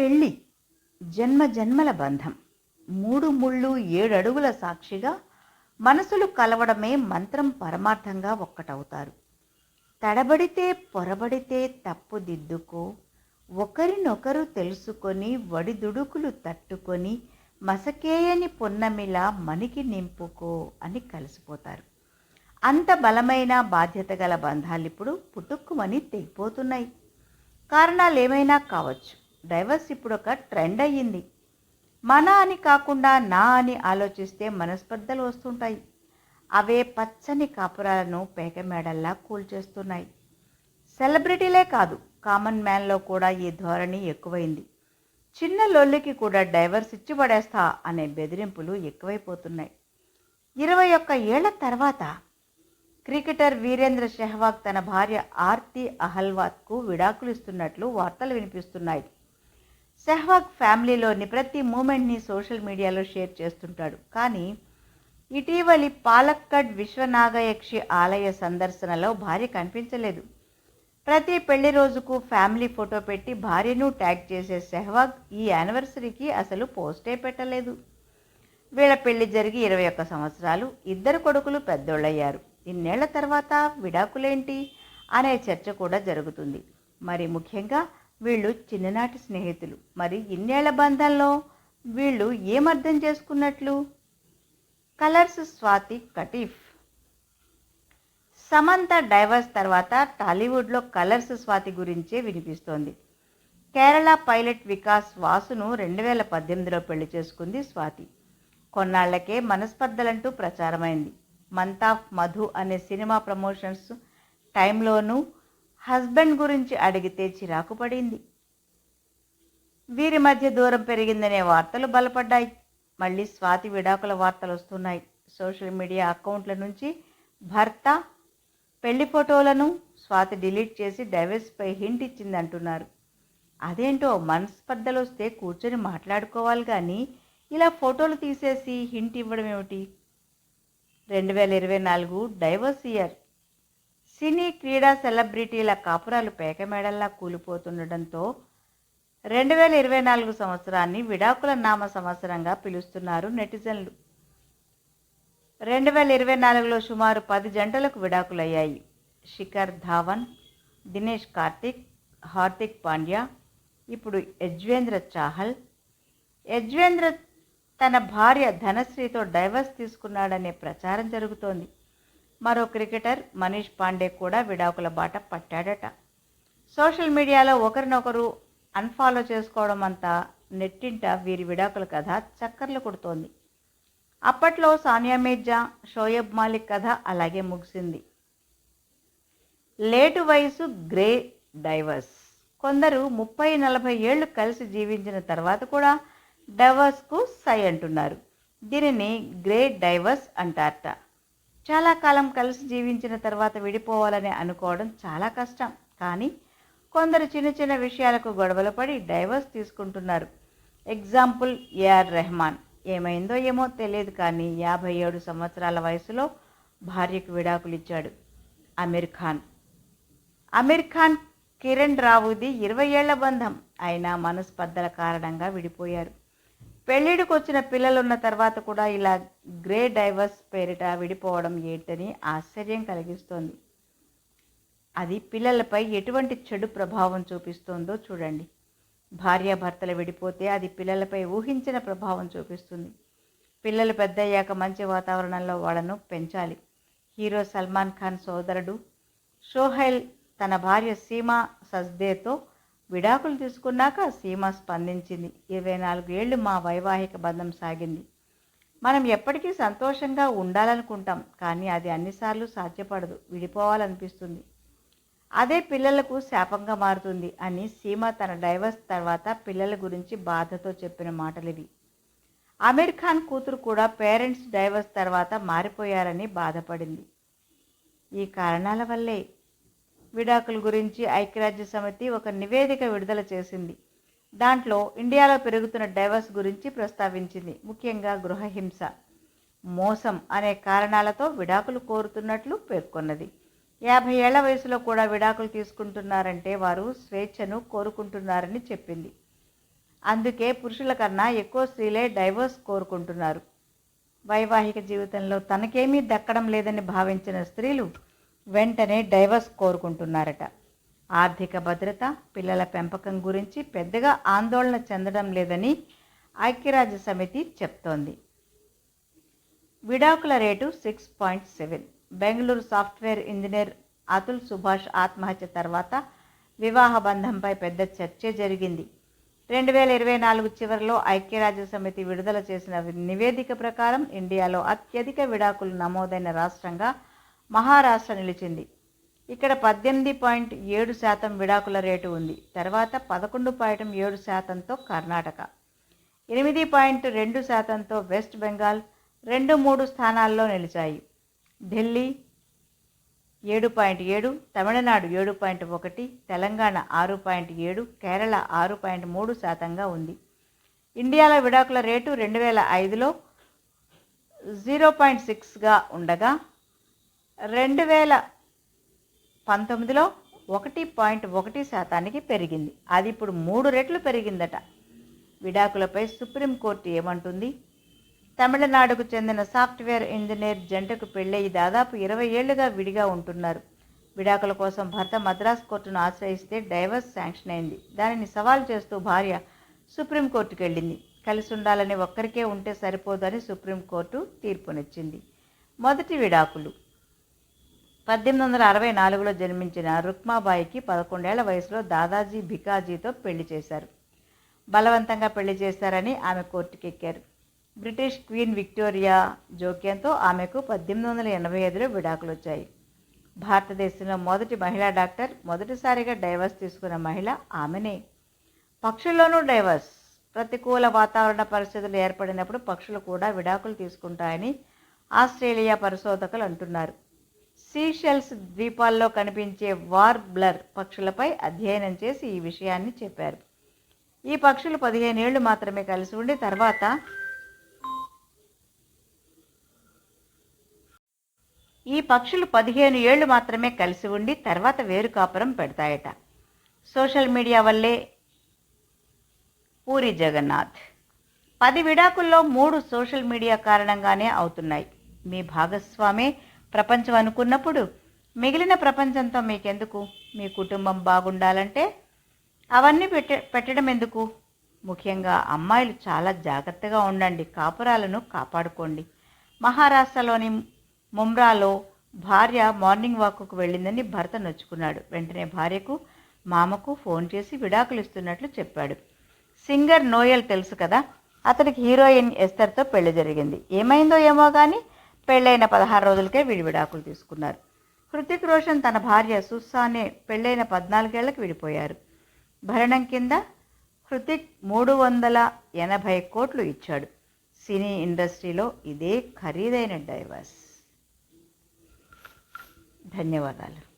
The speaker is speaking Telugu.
పెళ్ళి జన్మ జన్మల బంధం. మూడు ముళ్ళు ఏడడుగుల సాక్షిగా మనసులు కలవడమే మంత్రం పరమార్థంగా ఒక్కటవుతారు. తడబడితే పొరబడితే తప్పు దిద్దుకో ఒకరినొకరు తెలుసుకొని వడిదుడుకులు తట్టుకొని మసకేయని పొన్నమిలా మనికి నింపుకో అని కలిసిపోతారు. అంత బలమైన బాధ్యత గల బంధాలు ఇప్పుడు పుట్టుక్కుమని తెగిపోతున్నాయి. కారణాలు ఏమైనా కావచ్చు. డైవర్స్ ఇప్పుడు ఒక ట్రెండ్ అయ్యింది. మన అని కాకుండా నా అని ఆలోచిస్తే మనస్పర్ధలు వస్తుంటాయి. అవే పచ్చని కాపురాలను పేకమేడల్లా కూల్చేస్తున్నాయి. సెలబ్రిటీలే కాదు కామన్ మ్యాన్లో కూడా ఈ ధోరణి ఎక్కువైంది. చిన్న లొల్లికి కూడా డైవర్స్ ఇచ్చి పడేస్తా అనే బెదిరింపులు ఎక్కువైపోతున్నాయి. ఇరవై ఒక్క ఏళ్ళ తర్వాత క్రికెటర్ వీరేంద్ర సెహ్వాగ్ తన భార్య ఆర్తి అహల్వాత్కు విడాకులు ఇస్తున్నట్లు వార్తలు వినిపిస్తున్నాయి. సెహ్వాగ్ ఫ్యామిలీలోని ప్రతి మూమెంట్ని సోషల్ మీడియాలో షేర్ చేస్తుంటాడు. కానీ ఇటీవలి పాలక్కడ్ విశ్వనాగయక్షి ఆలయ సందర్శనలో భార్య కనిపించలేదు. ప్రతి పెళ్ళి రోజుకు ఫ్యామిలీ ఫోటో పెట్టి భార్యను ట్యాగ్ చేసే సెహ్వాగ్ ఈ యానివర్సరీకి అసలు పోస్టే పెట్టలేదు. వీళ్ళ పెళ్ళి జరిగి ఇరవై ఒక్క సంవత్సరాలు ఇద్దరు కొడుకులు పెద్దోళ్ళయ్యారు. ఇన్నేళ్ళ తర్వాత విడాకులేంటి? అనే చర్చ కూడా జరుగుతుంది. మరి ముఖ్యంగా వీళ్ళు చిన్ననాటి స్నేహితులు. మరి ఇన్నేళ్ళ బంధంలో వీళ్ళు ఏమర్థం చేసుకున్నట్లు? కలర్స్ స్వాతి కటీఫ్. సమంత డైవర్స్ తర్వాత టాలీవుడ్లో కలర్స్ స్వాతి గురించే వినిపిస్తోంది. కేరళ పైలట్ వికాస్ వాసును రెండు వేల పద్దెనిమిదిలో పెళ్ళి చేసుకుంది స్వాతి. కొన్నాళ్ళకే మనస్పర్ధలంటూ ప్రచారమైంది. మంత్ ఆఫ్ మధు అనే సినిమా ప్రమోషన్స్ టైంలోనూ హస్బెండ్ గురించి అడిగితే చిరాకు పడింది. వీరి మధ్య దూరం పెరిగిందనే వార్తలు బలపడ్డాయి. మళ్ళీ స్వాతి విడాకుల వార్తలు వస్తున్నాయి. సోషల్ మీడియా అకౌంట్ల నుంచి భర్త పెళ్ళి ఫోటోలను స్వాతి డిలీట్ చేసి డైవర్స్పై హింట్ ఇచ్చింది అంటున్నారు అదేంటో మనస్పర్ధలు వస్తే కూర్చొని మాట్లాడుకోవాలి కానీ ఇలా ఫోటోలు తీసేసి హింట్ ఇవ్వడం ఏమిటి? రెండు వేల ఇరవై నాలుగు డైవర్స్ ఇయర్. సినీ క్రీడా సెలబ్రిటీల కాపురాలు పేకమేడల్లా కూలిపోతుండటంతో రెండు వేల ఇరవై నాలుగు సంవత్సరాన్ని విడాకుల నామ సంవత్సరంగా పిలుస్తున్నారు నెటిజన్లు. రెండు వేల ఇరవై నాలుగులో సుమారు పది జంటలకు విడాకులయ్యాయి. శిఖర్ ధావన్ దినేష్ కార్తిక్ హార్దిక్ పాండ్యా ఇప్పుడు యజ్వేంద్ర చాహల్. యజ్వేంద్ర తన భార్య ధనశ్రీతో డైవర్స్ తీసుకున్నాడనే ప్రచారం జరుగుతోంది. మరో క్రికెటర్ మనీష్ పాండే కూడా విడాకుల బాట పట్టాడట. సోషల్ మీడియాలో ఒకరినొకరు అన్ఫాలో చేసుకోవడం అంతా నెట్టింట వీరి విడాకుల కథ చక్కర్లు కొడుతోంది. అప్పట్లో సానియా మీర్జా షోయబ్ మాలిక్ కథ అలాగే ముగిసింది. లేటు వయసు గ్రే డైవర్స్. కొందరు ముప్పై నలభై ఏళ్ళు కలిసి జీవించిన తర్వాత కూడా డైవర్స్కు సై అంటున్నారు. దీనిని గ్రే డైవర్స్ అంటారట. చాలా కాలం కలిసి జీవించిన తర్వాత విడిపోవాలని అనుకోవడం చాలా కష్టం. కానీ కొందరు చిన్న చిన్న విషయాలకు గొడవలు పడి డైవర్స్ తీసుకుంటున్నారు. Example A R Rahman. ఏమైందో ఏమో తెలియదు కానీ యాభై ఏడు సంవత్సరాల వయసులో భార్యకు విడాకులు ఇచ్చాడు అమీర్ ఖాన్. అమీర్ ఖాన్ కిరణ్ రావుది ఇరవై ఏళ్ళ బంధం. అయినా మనస్పర్ధల కారణంగా విడిపోయారు. పెళ్ళిడికి వచ్చిన పిల్లలున్న తర్వాత కూడా ఇలా గ్రే డైవర్స్ పేరిట విడిపోవడం ఏంటని ఆశ్చర్యం కలిగిస్తోంది. అది పిల్లలపై ఎటువంటి చెడు ప్రభావం చూపిస్తోందో చూడండి. భార్యాభర్తలు విడిపోతే అది పిల్లలపై ఊహించిన ప్రభావం చూపిస్తుంది. పిల్లలు పెద్దయ్యాక మంచి వాతావరణంలో వాళ్ళను పెంచాలి. హీరో సల్మాన్ ఖాన్ సోదరుడు షోహైల్ తన భార్య సీమా సజ్దేతో విడాకులు తీసుకున్నాక సీమ స్పందించింది. ఇరవై నాలుగు ఏళ్ళు మా వైవాహిక బంధం సాగింది. మనం ఎప్పటికీ సంతోషంగా ఉండాలనుకుంటాం కానీ అది అన్నిసార్లు సాధ్యపడదు విడిపోవాలనిపిస్తుంది. అదే పిల్లలకు శాపంగా మారుతుంది అని సీమ తన డైవర్స్ తర్వాత పిల్లల గురించి బాధతో చెప్పిన మాటలివి. అమీర్ ఖాన్ కూతురు కూడా పేరెంట్స్ డైవర్స్ తర్వాత మారిపోయారని బాధపడింది. ఈ కారణాల వల్లే విడాకుల గురించి ఐక్యరాజ్య సమితి ఒక నివేదిక విడుదల చేసింది. దాంట్లో ఇండియాలో పెరుగుతున్న డైవర్స్ గురించి ప్రస్తావించింది. ముఖ్యంగా గృహహింస మోసం అనే కారణాలతో విడాకులు కోరుతున్నట్లు పేర్కొన్నది. యాభై ఏళ్ళ వయసులో కూడా విడాకులు తీసుకుంటున్నారంటే వారు స్వేచ్ఛను కోరుకుంటున్నారని చెప్పింది. అందుకే పురుషుల కన్నా ఎక్కువ స్త్రీలే డైవోర్స్ కోరుకుంటున్నారు. వైవాహిక జీవితంలో తనకేమీ దక్కడం లేదని భావించిన స్త్రీలు వెంటనే డైవర్స్ కోరుకుంటున్నారట. ఆర్థిక భద్రత పిల్లల పెంపకం గురించి పెద్దగా ఆందోళన చెందడం లేదని ఐక్యరాజ్య సమితి చెప్తోంది. విడాకుల rate six point seven. Bengaluru software engineer Atul Subhash ఆత్మహత్య తర్వాత వివాహ బంధంపై పెద్ద చర్చ జరిగింది. రెండు వేల ఇరవై నాలుగు చివరిలో ఐక్యరాజ్య సమితి విడుదల చేసిన నివేదిక ప్రకారం ఇండియాలో అత్యధిక విడాకులు నమోదైన రాష్ట్రంగా మహారాష్ట్ర నిలిచింది. ఇక్కడ పద్దెనిమిది పాయింట్ ఏడు శాతం విడాకుల రేటు ఉంది. తర్వాత పదకొండు పాయింట్ ఏడు శాతంతో కర్ణాటక ఎనిమిది పాయింట్ రెండు శాతంతో వెస్ట్ బెంగాల్ రెండు మూడు స్థానాల్లో నిలిచాయి. ఢిల్లీ ఏడు పాయింట్ ఏడు తమిళనాడు ఏడు పాయింట్ ఒకటి తెలంగాణ ఆరు పాయింట్ ఏడు కేరళ ఆరు పాయింట్ మూడు శాతంగా ఉంది. ఇండియాలో విడాకుల రేటు రెండు వేల ఐదులో జీరో పాయింట్ సిక్స్గా ఉండగా రెండు వేల పంతొమ్మిదిలో ఒకటి పాయింట్ ఒకటి శాతానికి పెరిగింది. అది ఇప్పుడు మూడు రెట్లు పెరిగిందట. విడాకులపై సుప్రీంకోర్టు ఏమంటుంది? తమిళనాడుకు చెందిన సాఫ్ట్వేర్ ఇంజనీర్ జంటకు పెళ్ళయి దాదాపు ఇరవై ఏళ్ళుగా విడిగా ఉంటున్నారు. విడాకుల కోసం భర్త మద్రాస్ కోర్టును ఆశ్రయిస్తే డైవర్స్ శాంక్షన్ అయింది. దానిని సవాల్ చేస్తూ భార్య సుప్రీంకోర్టుకు వెళ్ళింది. కలిసి ఉండాలని ఒక్కరికే ఉంటే సరిపోదని సుప్రీంకోర్టు తీర్పునిచ్చింది. మొదటి విడాకులు. పద్దెనిమిది వందల అరవై నాలుగులో జన్మించిన రుక్మాబాయికి పదకొండేళ్ళ వయసులో దాదాజీ భికాజీతో పెళ్ళి చేశారు. బలవంతంగా పెళ్ళి చేశారని ఆమె కోర్టుకెక్కారు. బ్రిటిష్ క్వీన్ విక్టోరియా జోక్యంతో ఆమెకు పద్దెనిమిది వందల ఎనభై ఐదులో విడాకులు వచ్చాయి భారతదేశంలో మొదటి మహిళా డాక్టర్ మొదటిసారిగా డైవర్స్ తీసుకున్న మహిళ ఆమెనే. పక్షుల్లోనూ డైవర్స్. ప్రతికూల వాతావరణ పరిస్థితులు ఏర్పడినప్పుడు పక్షులు కూడా విడాకులు తీసుకుంటాయని ఆస్ట్రేలియా పరిశోధకులు అంటున్నారు. సీషెల్స్ ద్వీపాల్లో కనిపించే వార్బ్లర్ పక్షులపై అధ్యయనం చేసి ఈ విషయాన్ని చెప్పారు. ఈ పక్షులు పదిహేను ఏళ్ళు మాత్రమే కలిసి ఉండి తర్వాత ఈ పక్షులు పదిహేను ఏళ్ళు మాత్రమే కలిసి ఉండి తర్వాత వేరు కాపురం పెడతాయట. సోషల్ మీడియా వల్లే పూరి జగన్నాథ్. పది విడాకుల్లో మూడు సోషల్ మీడియా కారణంగానే అవుతున్నాయి. మీ భాగస్వామే ప్రపంచం అనుకున్నప్పుడు మిగిలిన ప్రపంచంతో మీకెందుకు? మీ కుటుంబం బాగుండాలంటే అవన్నీ పెట్ట పెట్టడం ఎందుకు? ముఖ్యంగా అమ్మాయిలు చాలా జాగ్రత్తగా ఉండండి కాపురాలను కాపాడుకోండి. మహారాష్ట్రలోని ముమ్రాలో భార్య మార్నింగ్ వాక్కు వెళ్ళిందని భర్త నొచ్చుకున్నాడు. వెంటనే భార్యకు మామకు ఫోన్ చేసి విడాకులు ఇస్తున్నట్లు చెప్పాడు. సింగర్ నోయల్ తెలుసు కదా అతనికి హీరోయిన్ ఎస్తర్తో పెళ్ళి జరిగింది. ఏమైందో ఏమో కానీ పెళ్ళైన పదహారు రోజులకే వీడి విడాకులు తీసుకున్నారు. హృతిక్ రోషన్ తన భార్య సుస్సానే పెళ్ళైన పద్నాలుగేళ్ళకు విడిపోయారు. భరణం కింద హృతిక్ మూడు వందల ఎనభై కోట్లు ఇచ్చాడు. సినీ ఇండస్ట్రీలో ఇదే ఖరీదైన డైవర్స్. ధన్యవాదాలు.